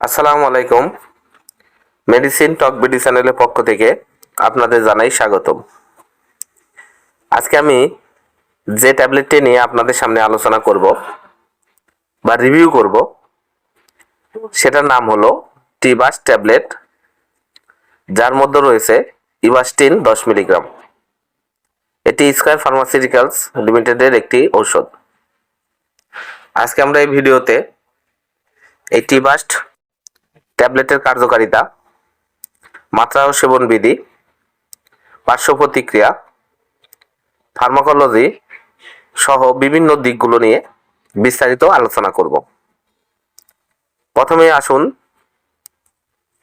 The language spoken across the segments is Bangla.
আসসালামু আলাইকুম। মেডিসিন টক বিডি চ্যানেলের পক্ষ থেকে আপনাদের জানাই স্বাগতম। আজকে আমি যে ট্যাবলেটটি নিয়ে আপনাদের সামনে আলোচনা করব বা রিভিউ করব, সেটার নাম হলো টিবাস ট্যাবলেট, যার মধ্যে রয়েছে ইভাস্টিন দশ মিলিগ্রাম। এটি স্কয়ার ফার্মাসিউটিক্যালস লিমিটেডের একটি ঔষধ। আজকে আমরা এই ভিডিওতে এই টিবাস্ট ট্যাবলেটের কার্যকারিতা, মাত্রা ও সেবন বিধি, পার্শ্ব প্রতিক্রিয়া ফার্মাকোলজি সহ বিভিন্ন দিকগুলো নিয়ে বিস্তারিত আলোচনা করব। প্রথমে আসুন,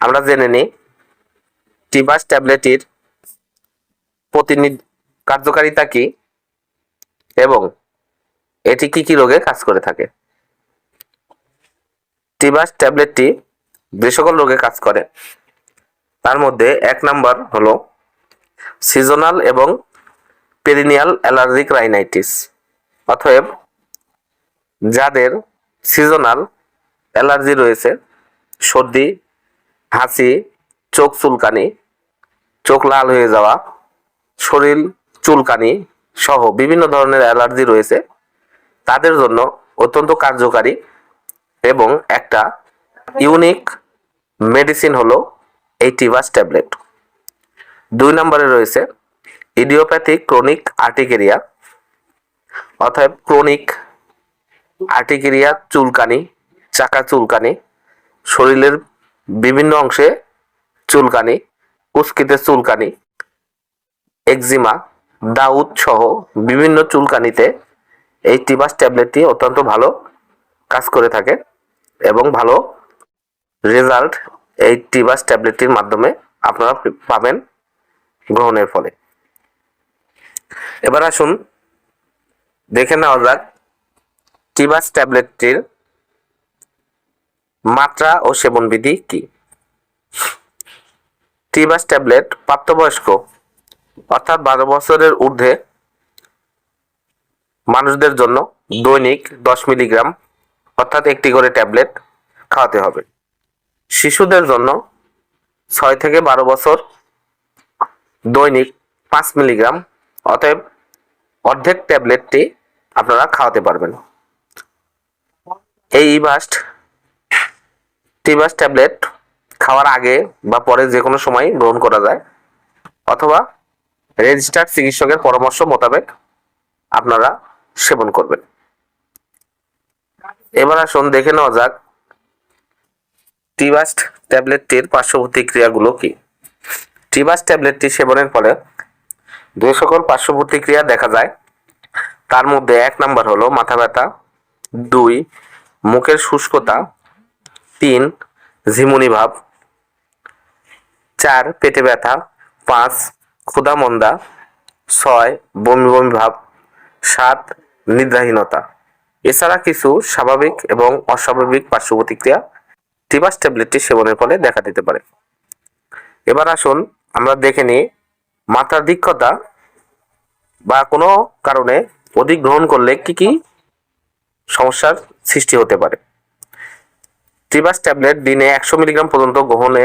আমরা জেনে নিই, টিবাস ট্যাবলেটের প্রতিনিধি কার্যকারিতা কি এবং এটি কি কি রোগে কাজ করে থাকে? টিবাস ট্যাবলেটটি যে সকল রোগে কাজ করে। তার মধ্যে এক নাম্বার হলো সিজনাল এবং পেরিনিয়াল অ্যালার্জিক রাইনাইটিস অতএব যাদের সিজনাল অ্যালার্জি রয়েছে, সর্দি, হাসি, চোখ চুলকানি, চোখ লাল হয়ে যাওয়া, শরীর চুলকানি সহ বিভিন্ন ধরনের অ্যালার্জি রয়েছে, তাদের জন্য অত্যন্ত কার্যকারী এবং একটা ইউনিক মেডিসিন হলো এই টিভাস ট্যাবলেট। দুই নম্বরে রয়েছে ইডিওপ্যাথিক ক্রনিক আর্টিকেরিয়া, অর্থাৎ ক্রনিক আর্টিকেরিয়া চুলকানি, চাকা চুলকানি, শরীরের বিভিন্ন অংশে চুলকানি, উস্কিতে চুলকানি, একজিমা, দাউদ সহ বিভিন্ন চুলকানিতে এই টিবাস ট্যাবলেটটি অত্যন্ত ভালো কাজ করে থাকে এবং ভালো রেজাল্ট এই টিবাস ট্যাবলেটটির মাধ্যমে আপনারা পাবেন গ্রহণের ফলে। এবার আসুন, দেখে নেওয়া যাক টিবাস ট্যাবলেটটির মাত্রা ও সেবন বিধি কি। টিবাস ট্যাবলেট প্রাপ্তবয়স্ক, অর্থাৎ বারো বছরের ঊর্ধ্বে মানুষদের জন্য দৈনিক দশ মিলিগ্রাম, অর্থাৎ একটি করে ট্যাবলেট খাওয়াতে হবে। শিশুদের জন্য ছয় থেকে বারো বছর দৈনিক পাঁচ মিলিগ্রাম, অতএব অর্ধেক ট্যাবলেটটি আপনারা খাওয়াতে পারবেন। এই ইভাস্ট টিভাস ট্যাবলেট খাওয়ার আগে বা পরে যে কোনো সময় গ্রহণ করা যায়, অথবা রেজিস্টার্ড চিকিৎসকের পরামর্শ মোতাবেক আপনারা সেবন করবেন। এবার আসুন দেখে নেওয়া যাক টিবাস্ট ট্যাবলেটটির পার্শ্ব প্রতিক্রিয়াগুলো কি? টিবাস্ট ট্যাবলেটটি সেবনের ফলে যে সকল পার্শ্ব প্রতিক্রিয়া দেখা যায়, তার মধ্যে এক নাম্বার হলো মাথা ব্যথা, দুই, মুখের শুষ্কতা, তিন, ঝিমুনি ভাব, চার, পেটে ব্যথা, পাঁচ ক্ষুধা মন্দা ছয়, বমি বমি ভাব, সাত, নিদ্রাহীনতা। এছাড়া কিছু স্বাভাবিক এবং অস্বাভাবিক পার্শ্ব প্রতিক্রিয়া টিবাস ট্যাবলেটটি সেবনের ফলে দেখা দিতে পারে। এবার আসুন আমরা দেখে নিই মাত্রাধিক্যতা বা কোনো কারণে অধিক গ্রহণ করলে কি কি সমস্যার সৃষ্টি হতে পারে। টিবাস ট্যাবলেট দিনে একশো মিলিগ্রাম পর্যন্ত গ্রহণে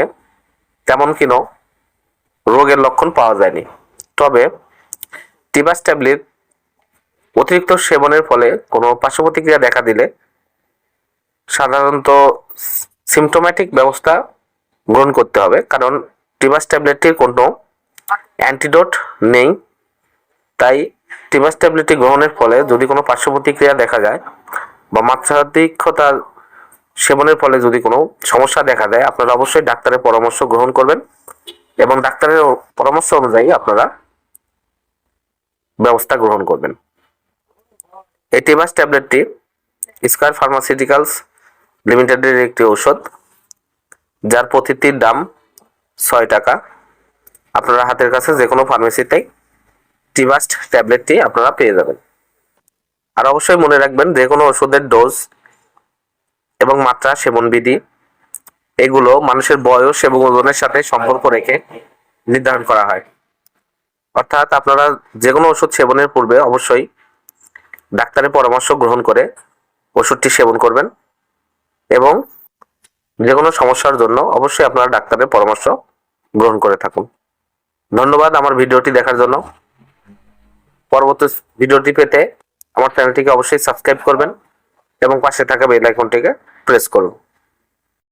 তেমন কোনো রোগের লক্ষণ পাওয়া যায়নি। তবে টিবাস ট্যাবলেট অতিরিক্ত সেবনের ফলে কোনো পার্শ্ব প্রতিক্রিয়া দেখা দিলে সাধারণত সিমটোম্যাটিক ব্যবস্থা গ্রহণ করতে হবে। কারণ টিবাস ট্যাবলেটটির কোনো অ্যান্টিডোট নেই। তাই টিবাস ট্যাবলেটটি গ্রহণের ফলে যদি কোনো পার্শ্ব প্রতিক্রিয়া দেখা যায় বা মাত্রাধিকতা সেবনের ফলে যদি কোনো সমস্যা দেখা দেয়, আপনারা অবশ্যই ডাক্তারের পরামর্শ গ্রহণ করবেন এবং ডাক্তারের পরামর্শ অনুযায়ী আপনারা ব্যবস্থা গ্রহণ করবেন। এই টিবাস ট্যাবলেটটি স্কয়ার ফার্মাসিউটিক্যালস লিমিটেডের একটি ঔষধ, যার প্রতিটির দাম ছয় টাকা। আপনারা হাতের কাছে যে কোনো ফার্মেসিতেই টিবাস্ট ট্যাবলেটটি আপনারা পেয়ে যাবেন। আর অবশ্যই মনে রাখবেন, যে কোনো ওষুধের ডোজ এবং মাত্রা, সেবন বিধি, এগুলো মানুষের বয়স এবং ওজনের সাথে সম্পর্ক রেখে নির্ধারণ করা হয়। অর্থাৎ আপনারা যে কোনো ওষুধ সেবনের পূর্বে অবশ্যই ডাক্তারের পরামর্শ গ্রহণ করে ওষুধটি সেবন করবেন। এবং যে কোনো সমস্যার জন্য অবশ্যই আপনারা ডাক্তারের পরামর্শ গ্রহণ করে থাকুন। ধন্যবাদ আমার ভিডিওটি দেখার জন্য। পরবর্তী ভিডিওটি পেতে আমার চ্যানেলটিকে অবশ্যই সাবস্ক্রাইব করবেন এবং পাশে থাকা বেল আইকনটিকে প্রেস করুন।